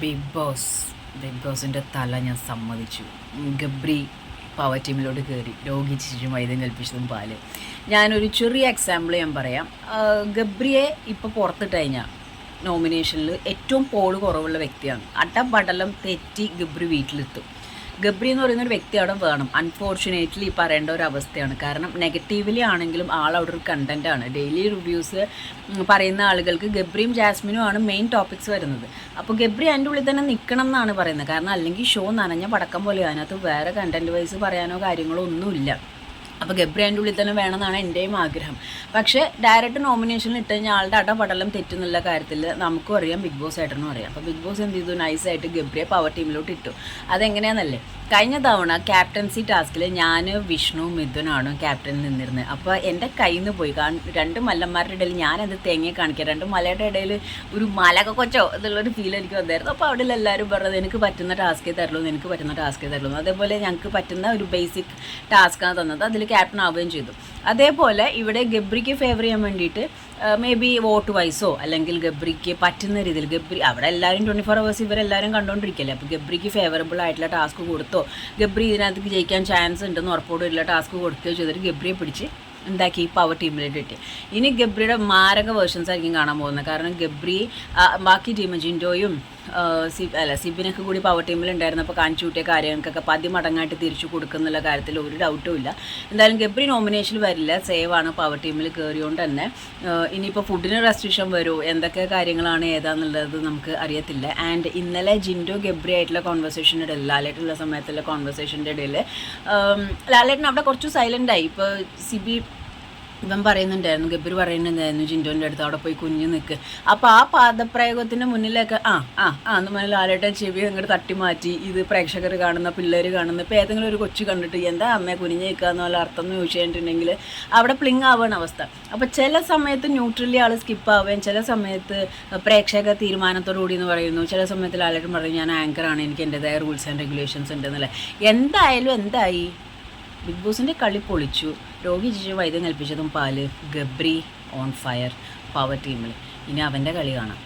Big boss big ബോസിന്റെ തല ഞാൻ സമ്മതിച്ചു. ഗബ്രി പവർ ടീമിലോട്ട് കയറി രോഗി ചിരിച്ചും വൈദ്യം കൽപ്പിച്ചതും പാൽ. ഞാനൊരു ചെറിയ എക്സാമ്പിൾ ഞാൻ പറയാം. ഗബ്രിയെ ഇപ്പോൾ പുറത്തിട്ട് കഴിഞ്ഞാൽ നോമിനേഷനിൽ ഏറ്റവും പോൾ കുറവുള്ള വ്യക്തിയാണ്. അട്ടപ്പടലം തെറ്റി ഗബ്രി വീട്ടിലെത്തും. ഗബ്രി എന്ന് പറയുന്ന ഒരു വ്യക്തി അവിടെ വേണം. അൺഫോർച്ചുനേറ്റ്ലി പറയേണ്ട ഒരു അവസ്ഥയാണ്. കാരണം നെഗറ്റീവ്ലി ആണെങ്കിലും ആൾ അവിടെ ഒരു കണ്ടന്റ് ആണ്. ഡെയിലി റിവ്യൂസ് പറയുന്ന ആളുകൾക്ക് ഗബ്രിയും ജാസ്മിനും ആണ് മെയിൻ ടോപ്പിക്സ് വരുന്നത്. അപ്പോൾ ഗബ്രി അതിന്റെ ഉള്ളിൽ തന്നെ നിൽക്കണം എന്നാണ് പറയുന്നത്. കാരണം അല്ലെങ്കിൽ ഷോ നനഞ്ഞ പടക്കം പോലെ അതിനകത്ത് വേറെ കണ്ടന്റ് വൈസ് പറയാനോ കാര്യങ്ങളോ ഒന്നുമില്ല. അപ്പോൾ ഗബ്രി അതിന്റെ ഉള്ളിൽ തന്നെ വേണമെന്നാണ് എന്റെയും ആഗ്രഹം. പക്ഷേ ഡയറക്റ്റ് നോമിനേഷനിൽ ഇട്ട് കഴിഞ്ഞാൽ ആളുടെ അടപടലം തെറ്റുന്നുള്ള കാര്യത്തിൽ നമുക്കും അറിയാം ബിഗ് ബോസ് ഏട്ടനും അറിയാം. അപ്പോൾ ബിഗ് ബോസ് എന്ത് ചെയ്തു? നൈസായിട്ട് ഗബ്രിയെ പവർ ടീമിലോട്ട് ഇട്ടു. അതെങ്ങനെയാണെന്നല്ലേ കഴിഞ്ഞ തവണ ക്യാപ്റ്റൻസി ടാസ്കിൽ ഞാൻ വിഷ്ണു മിഥുനാണ് ക്യാപ്റ്റൻ നിന്നിരുന്നത് അപ്പോൾ എന്റെ കയ്യിൽ നിന്ന് പോയി. കാരണം രണ്ട് മല്ലന്മാരുടെ ഇടയിൽ ഞാനത് തേങ്ങയെ കാണിക്കുക രണ്ട് മലയുടെ ഇടയിൽ ഒരു മലക കൊച്ചോ എന്നുള്ളൊരു ഫീൽ എനിക്ക് വന്നായിരുന്നു. അപ്പോൾ അവിടെ എല്ലാവരും പറഞ്ഞത് എനിക്ക് പറ്റുന്ന ടാസ്കേ തരുള്ളൂ എനിക്ക് പറ്റുന്ന ടാസ്കേ തരുള്ളൂ അതേപോലെ ഞങ്ങൾക്ക് പറ്റുന്ന ഒരു ബേസിക് ടാസ്ക്കാണ് തന്നത്. അതിൽ ക്യാപ്റ്റൻ ആവുകയും ചെയ്തു. അതേപോലെ ഇവിടെ ഗബ്രിക്ക് ഫേവർ ചെയ്യാൻ വേണ്ടിയിട്ട് മേ ബി വോട്ട് വൈസോ അല്ലെങ്കിൽ ഗബ്രിക്ക് പറ്റുന്ന രീതിയിൽ ഗബ്രി അവിടെ എല്ലാവരും ട്വന്റി ഫോർ അവേഴ്സ് ഇവരെല്ലാവരും കണ്ടുകൊണ്ടിരിക്കല്ലേ അപ്പോൾ ഗബ്രിക്ക് ഫേവറബിൾ ആയിട്ടുള്ള ടാസ്ക് കൊടുത്തോ? ഗബ്രി ഇതിനകത്ത് ജയിക്കാൻ ചാൻസ് ഉണ്ടെന്ന് ഉറപ്പോടുള്ള ടാസ്ക് കൊടുക്കുകയോ ചെയ്തിട്ട് ഗബ്രിയെ പിടിച്ച് എന്താക്കി? പവർ ടീമിലേക്ക് ഇട്ട്. ഇനി ഗബ്രിയുടെ മാരക വേർഷൻസ് ആയിരിക്കും കാണാൻ പോകുന്നത്. കാരണം ഗബ്രി ബാക്കി ടീം ജിൻഡോയും സി അല്ല സിബിനൊക്കെ കൂടി പവർ ടീമിൽ ഉണ്ടായിരുന്നപ്പോൾ കാണിച്ചു കൂട്ടിയ കാര്യങ്ങൾക്കൊക്കെ പതി മടങ്ങായിട്ട് തിരിച്ചു കൊടുക്കുന്നുള്ള കാര്യത്തിൽ ഒരു ഡൗട്ടും ഇല്ല. എന്തായാലും ഗബ്രി നോമിനേഷനിൽ വരില്ല. സേവ് ആണ് പവർ ടീമിൽ കയറിയോണ്ട് തന്നെ. ഇനിയിപ്പോൾ ഫുഡിന് റെസ്ട്രിക്ഷൻ വരുമോ എന്തൊക്കെ കാര്യങ്ങളാണ് ഏതാന്നുള്ളത് നമുക്ക് അറിയത്തില്ല. ആൻഡ് ഇന്നലെ ജിൻഡോ ഗബ്രി ആയിട്ടുള്ള കോൺവെർസേഷന്റെ ഇടയിൽ ലാലേട്ടുള്ള സമയത്തുള്ള കോൺവെർസേഷന്റെ ഇടയിൽ ലാലേട്ടൻ അവിടെ കുറച്ച് സൈലന്റ് ആയി. ഇപ്പോൾ സിബി ഇവൻ പറയുന്നുണ്ടായിരുന്നു ഗബ്ബർ പറയുന്നുണ്ടായിരുന്നു ജിൻഡോന്റെ അടുത്ത് അവിടെ പോയി കുഞ്ഞു നിൽക്ക് അപ്പോൾ ആ പാദപ്രയോഗത്തിന്റെ മുന്നിലൊക്കെ ആ ആ ആ എന്ന് പറഞ്ഞാൽ ലാലേട്ടൻ ചെവി അങ്ങോട്ട് തട്ടി മാറ്റി. ഇത് പ്രേക്ഷകർ കാണുന്ന പിള്ളേർ കാണുന്ന ഇപ്പോൾ ഏതെങ്കിലും ഒരു കൊച്ചു കണ്ടിട്ട് എന്താ അമ്മയെ കുനിഞ്ഞ് നിൽക്കുക എന്നുള്ള അർത്ഥം എന്ന് ചോദിച്ചിട്ടുണ്ടെങ്കിൽ അവിടെ പ്ലിങ് ആവുകയാണ് അവസ്ഥ. അപ്പോൾ ചില സമയത്ത് ന്യൂട്രലി ആൾ സ്കിപ്പ് ആവുകയും ചില സമയത്ത് പ്രേക്ഷക തീരുമാനത്തോടുകൂടി എന്ന് പറയുന്നു. ചില സമയത്തിൽ ലാലേട്ടൻ പറയും ഞാൻ ആങ്കറാണ് എനിക്ക് എന്റെതായ റൂൾസ് ആൻഡ് റെഗുലേഷൻസ് ഉണ്ടെന്നല്ലേ. എന്തായാലും എന്തായി? ബിഗ് ബോസിന്റെ കളി പൊളിച്ചു. രോഗി ജിജു വൈദ്യം കൽപ്പിച്ചതും പാൽ ഗബ്രി ഓൺ ഫയർ പവർ ടീമിൽ ഇനി അവന്റെ കളി കാണാം.